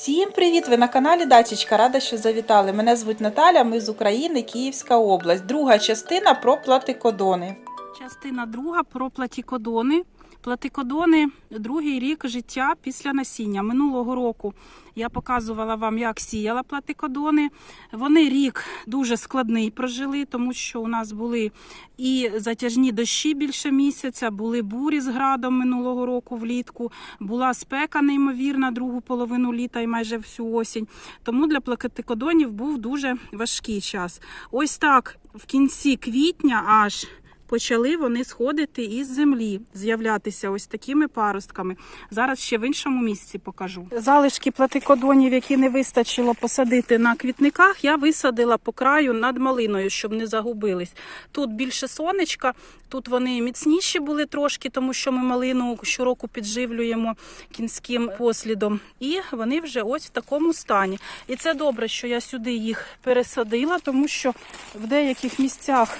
Всім привіт! Ви на каналі Дачечка. Рада, що завітали. Мене звуть Наталя, ми з України, Київська область. Друга частина про платикодони. Частина друга про платікодони. Платикодони другий рік життя після насіння. Минулого року я показувала вам, як сіяла платикодони. Вони рік дуже складний прожили, тому що у нас були і затяжні дощі більше місяця, були бурі з градом минулого року влітку, була спека неймовірна другу половину літа і майже всю осінь. Тому для платикодонів був дуже важкий час. Ось так в кінці квітня аж. Почали вони сходити із землі, з'являтися ось такими паростками. Зараз ще в іншому місці покажу. Залишки платикодонів, які не вистачило посадити на квітниках, я висадила по краю над малиною, щоб не загубились. Тут більше сонечка, тут вони міцніші були трошки, тому що ми малину щороку підживлюємо кінським послідом. І вони вже ось в такому стані. І це добре, що я сюди їх пересадила, тому що в деяких місцях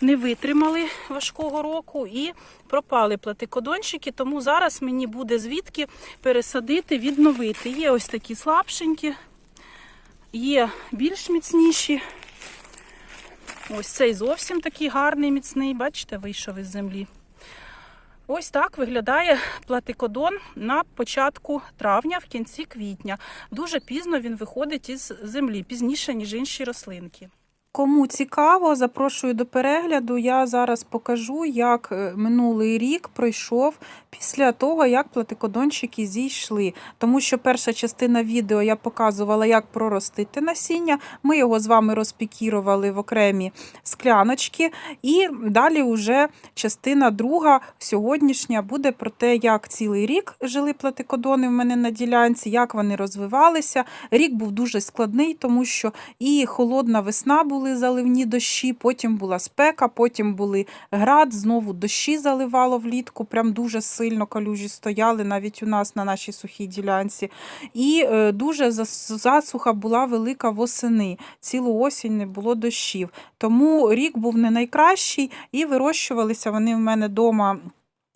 не витримали важкого року і пропали платикодончики, тому зараз мені буде звідки пересадити, відновити. Є ось такі слабшенькі, є більш міцніші. Ось цей зовсім такий гарний, міцний, бачите, вийшов із землі. Ось так виглядає платикодон на початку травня, в кінці квітня. Дуже пізно він виходить із землі, пізніше, ніж інші рослинки. Кому цікаво, запрошую до перегляду. Я зараз покажу, як е, минулий рік пройшов після того, як платикодончики зійшли. Тому що перша частина відео я показувала, як проростити насіння. Ми його з вами розпікірували в окремі скляночки. І далі вже частина друга сьогоднішня буде про те, як цілий рік жили платикодони в мене на ділянці, як вони розвивалися. Рік був дуже складний, тому що і холодна весна були заливні дощі, потім була спека, потім були град, знову дощі заливало влітку. Прям дуже сильно калюжі стояли навіть у нас на нашій сухій ділянці. І е, дуже засуха була велика восени. Цілу осінь не було дощів. Тому рік був не найкращий, і вирощувалися вони в мене вдома.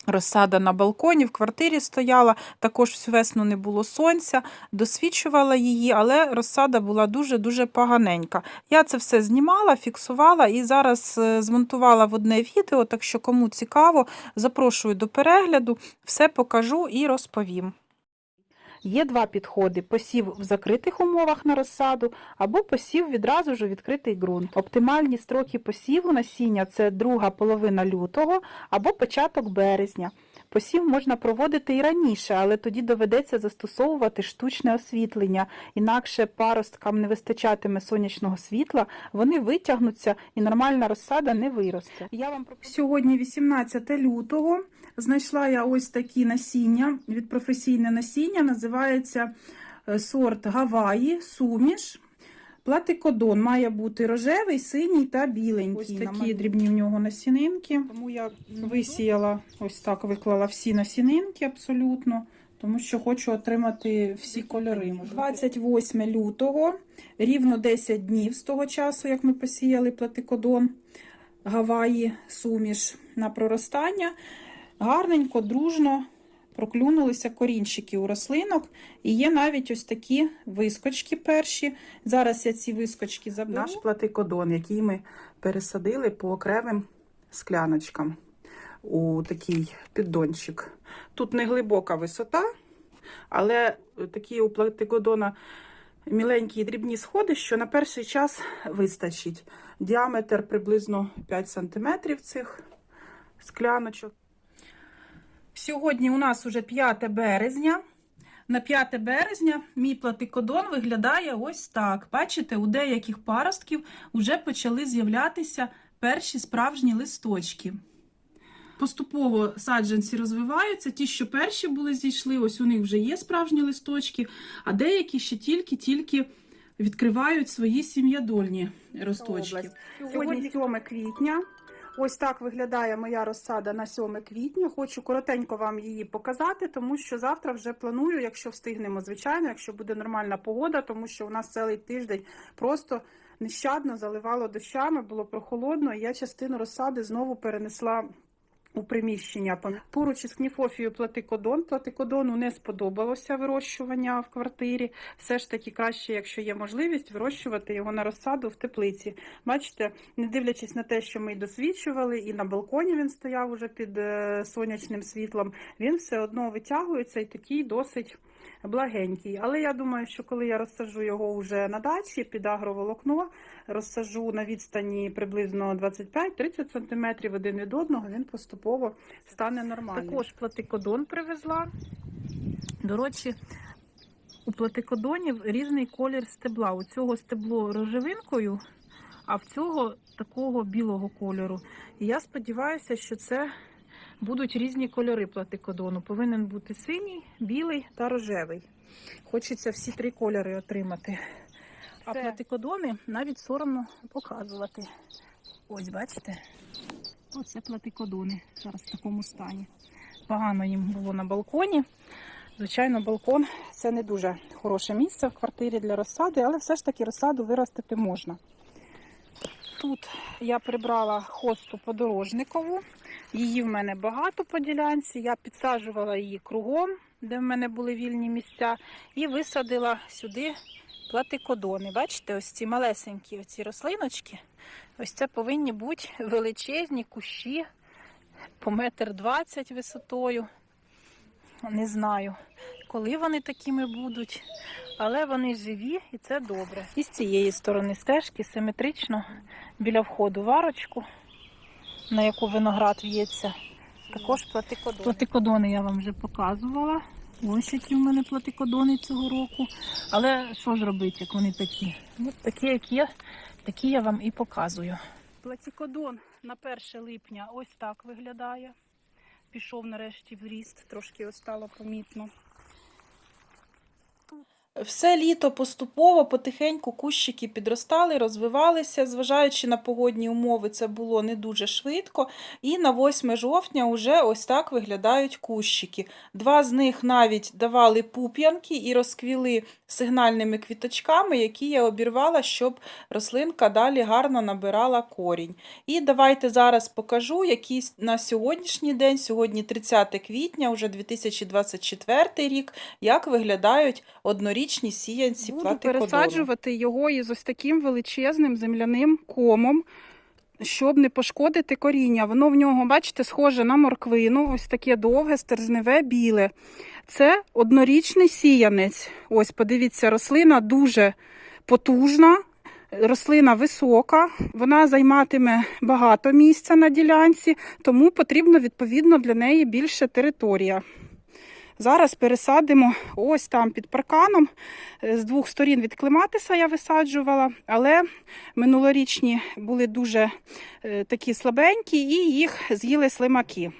Розсада на балконі, в квартирі стояла, також всю весну не було сонця, досвідчувала її, але розсада була дуже-дуже поганенька. Я це все знімала, фіксувала і зараз е, змонтувала в одне відео, так що кому цікаво, запрошую до перегляду, все покажу і розповім. Є два підходи: посів в закритих умовах на розсаду або посів відразу ж у відкритий ґрунт. Оптимальні строки посіву насіння це друга половина лютого або початок березня. Посів можна проводити і раніше, але тоді доведеться застосовувати штучне освітлення, інакше паросткам не вистачатиме сонячного світла, вони витягнуться і нормальна розсада не виросте. Я вам сьогодні 18 лютого. Знайшла я ось такі насіння від професійне насіння, називається е, сорт Гаваї, суміш. Платикодон має бути рожевий, синій та біленький. Ось такі дрібні в нього насінинки. Тому я висіяла, ось так виклала всі насінинки абсолютно, тому що хочу отримати всі кольори. 28 лютого, рівно 10 днів з того часу, як ми посіяли платикодон Гаваї, суміш на проростання. Гарненько, дружно проклюнулися корінчики у рослинок. І є навіть ось такі вискочки перші. Зараз я ці вискочки заберу. Наш платикодон, який ми пересадили по окремим скляночкам у такий піддончик. Тут не глибока висота, але такі у платикодона міленькі дрібні сходи, що на перший час вистачить. Діаметр приблизно 5 см цих скляночок. Сьогодні у нас уже 5 березня. На 5 березня мій платикодон виглядає ось так. Бачите, у деяких паростків вже почали з'являтися перші справжні листочки. Поступово саджанці розвиваються. Ті, що перші були зійшли, ось у них вже є справжні листочки, а деякі ще тільки-тільки відкривають свої сім'ядольні росточки. Сьогодні 7 квітня. Ось так виглядає моя розсада на 7 квітня. Хочу коротенько вам її показати, тому що завтра вже планую, якщо встигнемо, звичайно, якщо буде нормальна погода, тому що у нас цілий тиждень просто нещадно заливало дощами, було прохолодно, і я частину розсади знову перенесла у приміщення. Поруч із кніфофією платикодон. Платикодону не сподобалося вирощування в квартирі. Все ж таки краще, якщо є можливість, вирощувати його на розсаду в теплиці. Бачите, не дивлячись на те, що ми й досвідчували, і на балконі він стояв уже під е, сонячним світлом, він все одно витягується і такий досить благенький. Але я думаю, що коли я розсаджу його вже на дачі під агроволокно, розсаджу на відстані приблизно 25-30 см один від одного, він поступово стане нормальним. Також платикодон привезла. До речі, у платикодонів різний колір стебла. У цього стебло рожевинкою, а в цього такого білого кольору. І я сподіваюся, що це будуть різні кольори платикодону. Повинен бути синій, білий та рожевий. Хочеться всі три кольори отримати. А Це- платикодони навіть соромно показувати. Ось, бачите? Оце платикодони зараз в такому стані. Погано їм було на балконі. Звичайно, балкон це не дуже хороше місце в квартирі для розсади, але все ж таки розсаду виростити можна. Тут я прибрала хосту подорожникову. Її в мене багато по ділянці. Я підсаджувала її кругом, де в мене були вільні місця, і висадила сюди платикодони. Бачите, ось ці малесенькі оці рослиночки. Ось це повинні бути величезні кущі по метр двадцять висотою. Не знаю, коли вони такими будуть, але вони живі і це добре. І з цієї сторони стежки симетрично біля входу варочку, на яку виноград в'ється. Також платикодони. Платикодони я вам вже показувала. Ось які в мене платикодони цього року. Але що ж робити, як вони такі? От такі, як є, такі я вам і показую. Платикодон на 1 липня ось так виглядає. Пішов нарешті в ріст, трошки ось стало помітно. Все літо поступово, потихеньку кущики підростали, розвивалися, зважаючи на погодні умови, це було не дуже швидко. І на 8 жовтня вже ось так виглядають кущики. Два з них навіть давали пуп'янки і розквіли сигнальними квіточками, які я обірвала, щоб рослинка далі гарно набирала корінь. І давайте зараз покажу, які на сьогоднішній день, сьогодні 30 квітня, уже 2024 рік, як виглядають однорічні сіянці Буду платикодону. пересаджувати його із ось таким величезним земляним комом, щоб не пошкодити коріння. Воно в нього, бачите, схоже на морквину, ось таке довге, стержневе, біле. Це однорічний сіянець. Ось, подивіться, рослина дуже потужна. Рослина висока, вона займатиме багато місця на ділянці, тому потрібно відповідно для неї більше територія. Зараз пересадимо ось там під парканом. Е, З двох сторін від клематиса я висаджувала, але минулорічні були дуже е, такі слабенькі і їх з'їли слимаки.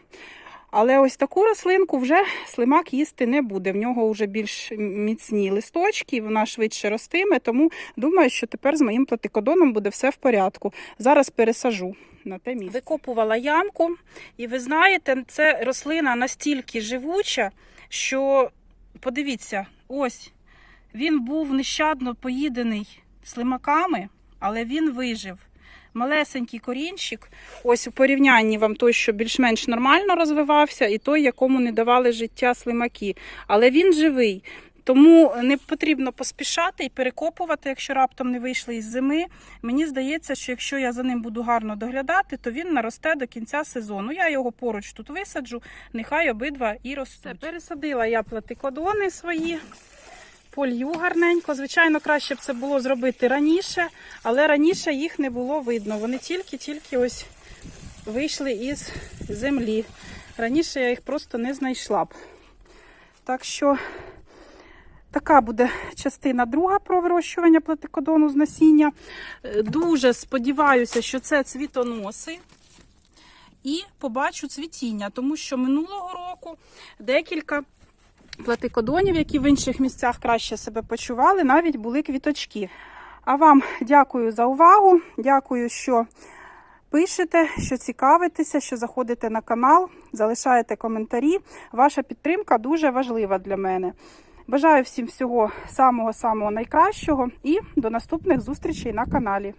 Але ось таку рослинку вже слимак їсти не буде. В нього вже більш міцні листочки, вона швидше ростиме, тому думаю, що тепер з моїм платикодоном буде все в порядку. Зараз пересажу на те місце. Викопувала ямку, і ви знаєте, це рослина настільки живуча, що подивіться, ось він був нещадно поїдений слимаками, але він вижив. Малесенький корінчик, ось у порівнянні вам той, що більш-менш нормально розвивався, і той, якому не давали життя слимаки. Але він живий. Тому не потрібно поспішати і перекопувати, якщо раптом не вийшли із зими. Мені здається, що якщо я за ним буду гарно доглядати, то він наросте до кінця сезону. Я його поруч тут висаджу, нехай обидва і ростуть. Пересадила я платикодони свої. Полью гарненько. Звичайно, краще б це було зробити раніше, але раніше їх не було видно. Вони тільки-тільки ось вийшли із землі. Раніше я їх просто не знайшла б. Так що така буде частина друга про вирощування платикодону з насіння. Е, Дуже сподіваюся, що це цвітоноси. І побачу цвітіння, тому що минулого року декілька платикодонів, які в інших місцях краще себе почували, навіть були квіточки. А вам дякую за увагу. Дякую, що пишете, що цікавитеся, що заходите на канал, залишаєте коментарі. Ваша підтримка дуже важлива для мене. Бажаю всім всього самого-самого найкращого і до наступних зустрічей на каналі.